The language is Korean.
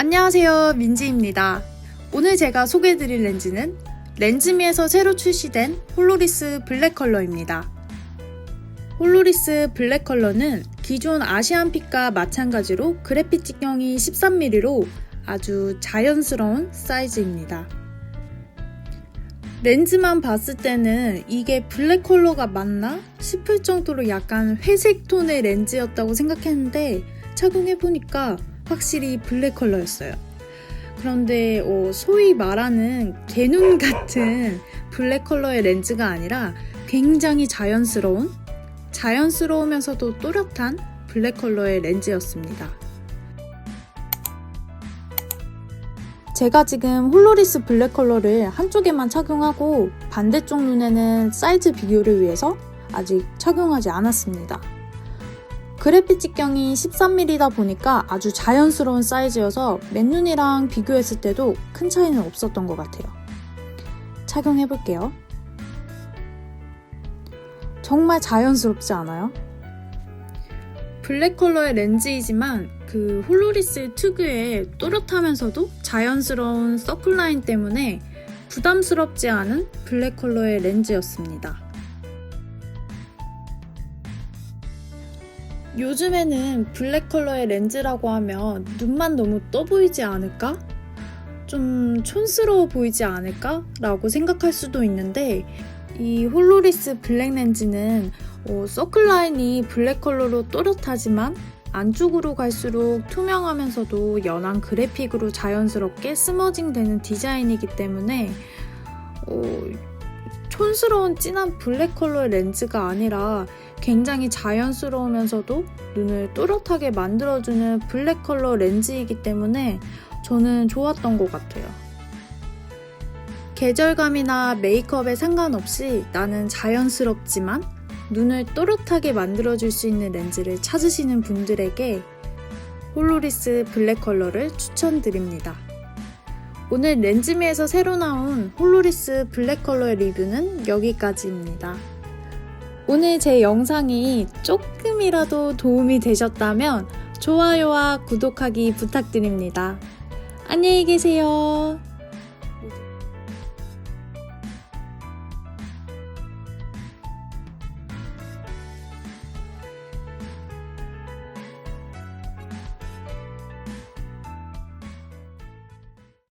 안녕하세요 민지입니다. 오늘 제가 소개해드릴 렌즈는 렌즈미에서 새로 출시된 홀로리스 블랙 컬러입니다. 홀로리스 블랙 컬러는 기존 아시안핏과 마찬가지로 그래픽 직경이 13mm로 아주 자연스러운 사이즈입니다. 렌즈만 봤을 때는 이게 블랙 컬러가 맞나 싶을 정도로 약간 회색 톤의 렌즈였다고 생각했는데 착용해보니까 확실히 블랙 컬러였어요. 그런데 어, 소위 말하는 개눈 같은 블랙 컬러의 렌즈가 아니라 굉장히 자연스러운, 자연스러우면서도 또렷한 블랙 컬러의 렌즈였습니다. 제가 지금 홀로리스 블랙 컬러를 한쪽에만 착용하고 반대쪽 눈에는 사이즈 비교를 위해서 아직 착용하지 않았습니다. 그래픽 직경이 13mm다 보니까 아주 자연스러운 사이즈여서 맨눈이랑 비교했을 때도 큰 차이는 없었던 것 같아요. 착용해 볼게요. 정말 자연스럽지 않아요? 블랙 컬러의 렌즈이지만 그 홀로리스 특유의 또렷하면서도 자연스러운 서클라인 때문에 부담스럽지 않은 블랙 컬러의 렌즈였습니다. 요즘에는 블랙 컬러의 렌즈라고 하면 눈만 너무 떠 보이지 않을까? 좀 촌스러워 보이지 않을까? 라고 생각할 수도 있는데 이 홀로리스 블랙 렌즈는 어, 서클라인이 블랙 컬러로 또렷하지만 안쪽으로 갈수록 투명하면서도 연한 그래픽으로 자연스럽게 스머징 되는 디자인이기 때문에 어, 촌스러운 진한 블랙 컬러의 렌즈가 아니라 굉장히 자연스러우면서도 눈을 또렷하게 만들어주는 블랙 컬러 렌즈이기 때문에 저는 좋았던 것 같아요. 계절감이나 메이크업에 상관없이 나는 자연스럽지만 눈을 또렷하게 만들어줄 수 있는 렌즈를 찾으시는 분들에게 홀로리스 블랙 컬러를 추천드립니다. 오늘 렌즈미에서 새로 나온 홀로리스 블랙 컬러의 리뷰는 여기까지입니다. 오늘 제 영상이 조금이라도 도움이 되셨다면 좋아요와 구독하기 부탁드립니다. 안녕히 계세요.